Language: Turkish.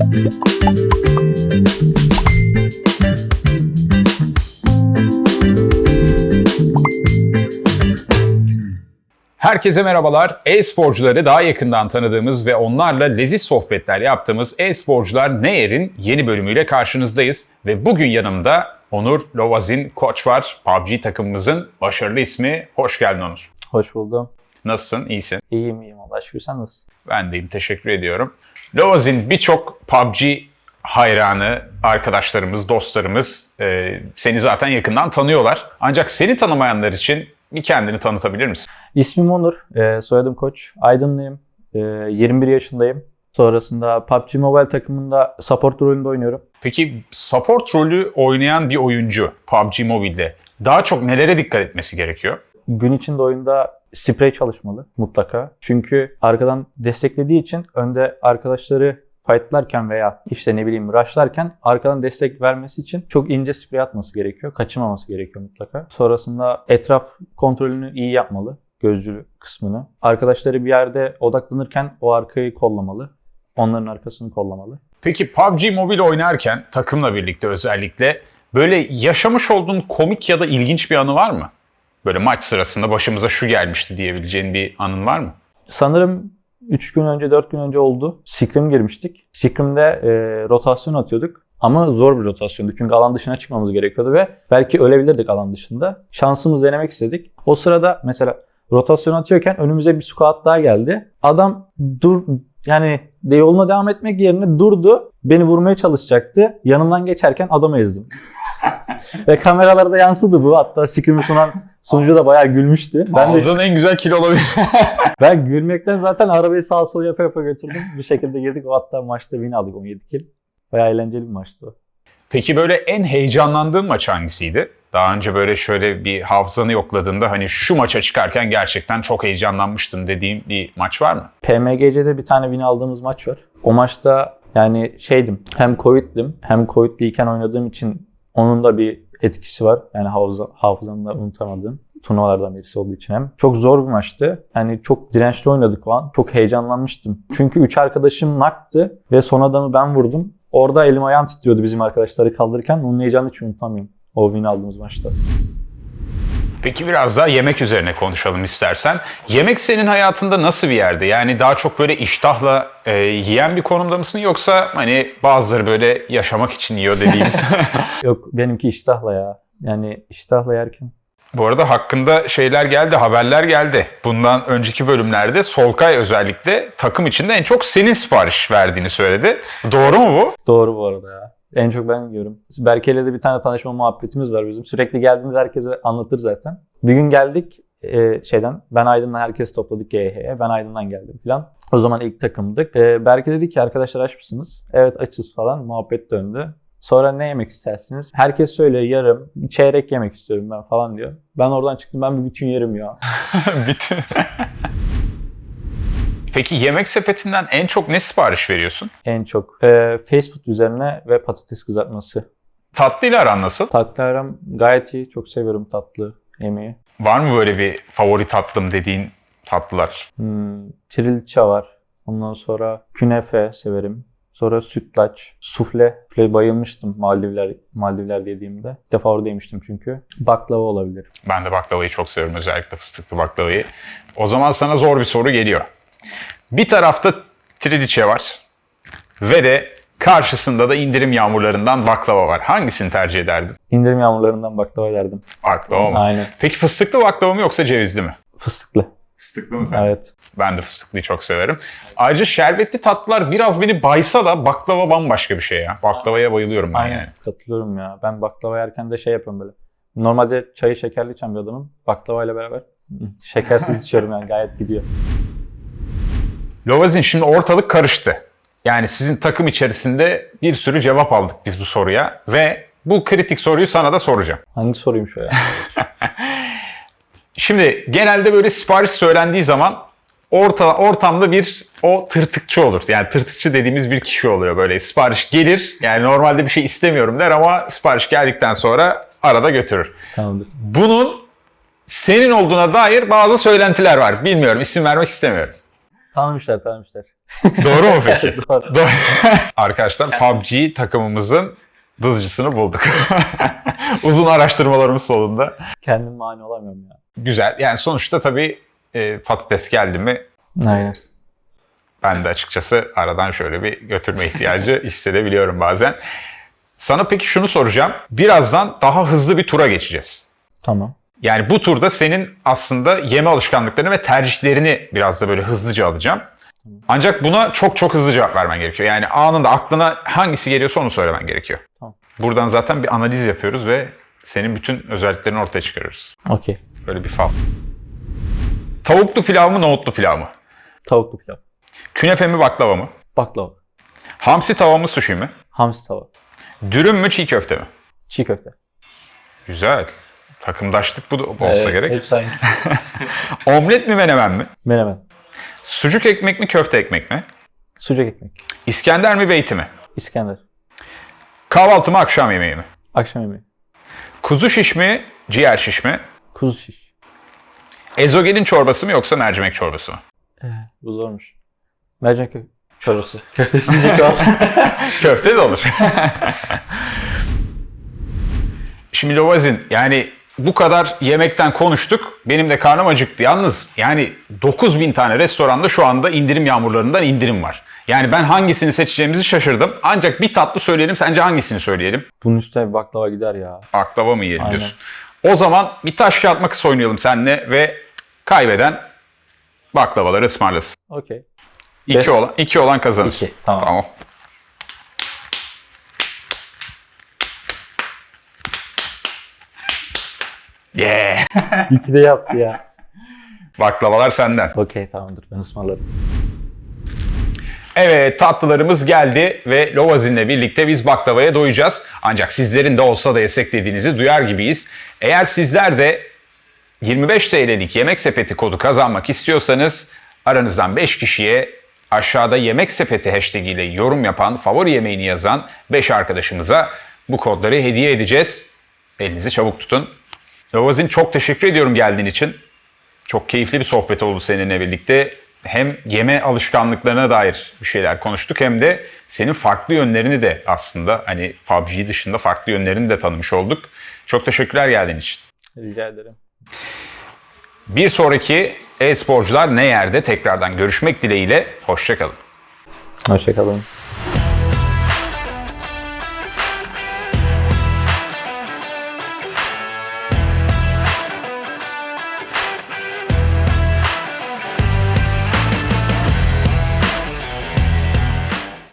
Herkese merhabalar. E-sporcuları daha yakından tanıdığımız ve onlarla leziz sohbetler yaptığımız E-sporcular Neyer'in yeni bölümüyle karşınızdayız. Ve bugün yanımda Onur Lovazin koç var. PUBG takımımızın başarılı ismi. Hoş geldin Onur. Hoş buldum. Nasılsın? İyisin. İyiyim iyiyim Allah şükür sen nasılsın? Ben deyim. Teşekkür ediyorum. Lovazin birçok PUBG hayranı, arkadaşlarımız, dostlarımız e, seni zaten yakından tanıyorlar. Ancak seni tanımayanlar için bir kendini tanıtabilir misin? İsmim Onur, e, soyadım Koç. Aydınlıyım, e, 21 yaşındayım. Sonrasında PUBG Mobile takımında support rolünde oynuyorum. Peki support rolü oynayan bir oyuncu PUBG Mobile'de daha çok nelere dikkat etmesi gerekiyor? Gün içinde oyunda sprey çalışmalı mutlaka. Çünkü arkadan desteklediği için önde arkadaşları fightlarken veya işte ne bileyim rushlarken arkadan destek vermesi için çok ince sprey atması gerekiyor. Kaçırmaması gerekiyor mutlaka. Sonrasında etraf kontrolünü iyi yapmalı. Gözcülü kısmını. Arkadaşları bir yerde odaklanırken o arkayı kollamalı. Onların arkasını kollamalı. Peki PUBG Mobile oynarken takımla birlikte özellikle böyle yaşamış olduğun komik ya da ilginç bir anı var mı? Böyle maç sırasında başımıza şu gelmişti diyebileceğin bir anın var mı? Sanırım 3 gün önce 4 gün önce oldu. Scrim girmiştik. Scrim'de e, rotasyon atıyorduk. Ama zor bir rotasyondu. Çünkü alan dışına çıkmamız gerekiyordu ve belki ölebilirdik alan dışında. Şansımız denemek istedik. O sırada mesela rotasyon atıyorken önümüze bir squad daha geldi. Adam dur yani de yoluna devam etmek yerine durdu. Beni vurmaya çalışacaktı. Yanından geçerken adamı ezdim. ve kameralarda yansıdı bu. Hatta Scrim'i sunan sunucu da bayağı gülmüştü. Ben de Aldığın en güzel kill olabilir. ben gülmekten zaten arabayı sağa sola yapa yapa götürdüm. Bir şekilde girdik. O hatta maçta win aldık 17 kill. Bayağı eğlenceli bir maçtı o. Peki böyle en heyecanlandığın maç hangisiydi? Daha önce böyle şöyle bir hafızanı yokladığında hani şu maça çıkarken gerçekten çok heyecanlanmıştın dediğin bir maç var mı? PMGC'de bir tane win aldığımız maç var. O maçta yani şeydim hem Covid'dim hem Covid'liyken oynadığım için onun da bir etkisi var. Yani hafıza, hafızamda unutamadığım turnuvalardan birisi olduğu için hem. Çok zor bir maçtı. Yani çok dirençli oynadık o an. Çok heyecanlanmıştım. Çünkü üç arkadaşım naktı ve son adamı ben vurdum. Orada elim ayağım titriyordu bizim arkadaşları kaldırırken. Onun heyecanını hiç unutamıyorum. O win aldığımız maçta. Peki biraz daha yemek üzerine konuşalım istersen. Yemek senin hayatında nasıl bir yerde? Yani daha çok böyle iştahla e, yiyen bir konumda mısın yoksa hani bazıları böyle yaşamak için yiyor dediğimiz. Yok benimki iştahla ya. Yani iştahla yerken. Bu arada hakkında şeyler geldi, haberler geldi. Bundan önceki bölümlerde Solkay özellikle takım içinde en çok senin sipariş verdiğini söyledi. Doğru mu bu? Doğru bu arada ya. En çok ben yiyorum. Berke'yle de bir tane tanışma muhabbetimiz var bizim. Sürekli geldiğimizde herkese anlatır zaten. Bir gün geldik e, şeyden. Ben Aydın'dan herkes topladık GH'ye. Ben Aydın'dan geldim falan. O zaman ilk takımdık. E, Berke dedi ki arkadaşlar aç mısınız? Evet açız falan. Muhabbet döndü. Sonra ne yemek istersiniz? Herkes söylüyor yarım, çeyrek yemek istiyorum ben falan diyor. Ben oradan çıktım ben bir bütün yerim ya. Bütün. Peki yemek sepetinden en çok ne sipariş veriyorsun? En çok. E, fast food üzerine ve patates kızartması. Tatlıyla aran nasıl? Tatlı aram gayet iyi. Çok seviyorum tatlı yemeği. Var mı böyle bir favori tatlım dediğin tatlılar? Hmm, Trileçe var. Ondan sonra künefe severim. Sonra sütlaç, sufle. Sufle bayılmıştım Maldivler, Maldivler dediğimde. Bir defa orada yemiştim çünkü. Baklava olabilir. Ben de baklavayı çok seviyorum özellikle fıstıklı baklavayı. O zaman sana zor bir soru geliyor. Bir tarafta trileçe var ve de karşısında da indirim yağmurlarından baklava var. Hangisini tercih ederdin? İndirim yağmurlarından baklava derdim. Baklava mı? Aynen. Peki fıstıklı baklava mı yoksa cevizli mi? Fıstıklı. Fıstıklı mı Evet. Ben de fıstıklıyı çok severim. Ayrıca şerbetli tatlılar biraz beni baysa da baklava bambaşka bir şey ya. Baklavaya bayılıyorum ben Aynen. yani. Katılıyorum ya. Ben baklava yerken de şey yapıyorum böyle. Normalde çayı şekerli içen bir adamım. Baklavayla beraber şekersiz içiyorum yani gayet gidiyor. Lovazin şimdi ortalık karıştı. Yani sizin takım içerisinde bir sürü cevap aldık biz bu soruya ve bu kritik soruyu sana da soracağım. Hangi soruymuş o ya? Şimdi genelde böyle sipariş söylendiği zaman orta ortamda bir o tırtıkçı olur. Yani tırtıkçı dediğimiz bir kişi oluyor böyle. Sipariş gelir. Yani normalde bir şey istemiyorum der ama sipariş geldikten sonra arada götürür. Tamamdır. Bunun senin olduğuna dair bazı söylentiler var. Bilmiyorum isim vermek istemiyorum. Tanımışlar tanımışlar. Doğru mu peki? Doğru. Doğru. Arkadaşlar PUBG takımımızın dızcısını bulduk. Uzun araştırmalarımız sonunda. Kendim mani olamıyorum ya. Güzel. Yani sonuçta tabii e, patates geldi mi Aynen. ben de açıkçası aradan şöyle bir götürme ihtiyacı hissedebiliyorum bazen. Sana peki şunu soracağım. Birazdan daha hızlı bir tura geçeceğiz. Tamam. Yani bu turda senin aslında yeme alışkanlıklarını ve tercihlerini biraz da böyle hızlıca alacağım. Ancak buna çok çok hızlı cevap vermen gerekiyor. Yani anında aklına hangisi geliyorsa onu söylemen gerekiyor. Tamam. Buradan zaten bir analiz yapıyoruz ve senin bütün özelliklerini ortaya çıkarıyoruz. Okey. Böyle bir fal. Tavuklu pilav mı, nohutlu pilav mı? Tavuklu pilav. Künefe mi, baklava mı? Baklava. Hamsi tava mı, sushi mi? Hamsi tava. Dürüm mü, çiğ köfte mi? Çiğ köfte. Güzel. Takımdaşlık bu da olsa Ee, gerek. Hepsi aynı. Omlet mi, menemen mi? Menemen. Sucuk ekmek mi, köfte ekmek mi? Sucuk ekmek. İskender mi, beyti mi? İskender. Kahvaltı mı, akşam yemeği mi? Akşam yemeği. Kuzu şiş mi, ciğer şiş mi? Kuzu şiş. Ezogelin çorbası mı yoksa mercimek çorbası mı? Ee, bu zormuş. Mercimek çorbası. Köftesini çoğalt. Köfte de olur. Şimdi Lovazin yani bu kadar yemekten konuştuk. Benim de karnım acıktı. Yalnız yani 9000 tane restoranda şu anda indirim yağmurlarından indirim var. Yani ben hangisini seçeceğimizi şaşırdım. Ancak bir tatlı söyleyelim. Sence hangisini söyleyelim? Bunun üstüne bir baklava gider ya. Baklava mı yiyelim Aynen. diyorsun? O zaman bir taş kağıt makas oynayalım seninle ve kaybeden baklavaları ısmarlasın. Okey. İki Beş- olan, iki olan kazanır. İki. Tamam. Tamam. Yeah. İki de yaptı ya. Baklavalar senden. Okey tamamdır. Ben ısmarlarım. Evet tatlılarımız geldi ve Lovazin'le birlikte biz baklavaya doyacağız. Ancak sizlerin de olsa da yesek dediğinizi duyar gibiyiz. Eğer sizler de 25 TL'lik yemek sepeti kodu kazanmak istiyorsanız aranızdan 5 kişiye aşağıda yemek sepeti hashtag ile yorum yapan, favori yemeğini yazan 5 arkadaşımıza bu kodları hediye edeceğiz. Elinizi çabuk tutun. Lovazin çok teşekkür ediyorum geldiğin için. Çok keyifli bir sohbet oldu seninle birlikte. Hem yeme alışkanlıklarına dair bir şeyler konuştuk hem de senin farklı yönlerini de aslında hani PUBG dışında farklı yönlerini de tanımış olduk. Çok teşekkürler geldiğin için. Rica ederim. Bir sonraki e-sporcular ne yerde tekrardan görüşmek dileğiyle. Hoşçakalın. Hoşçakalın.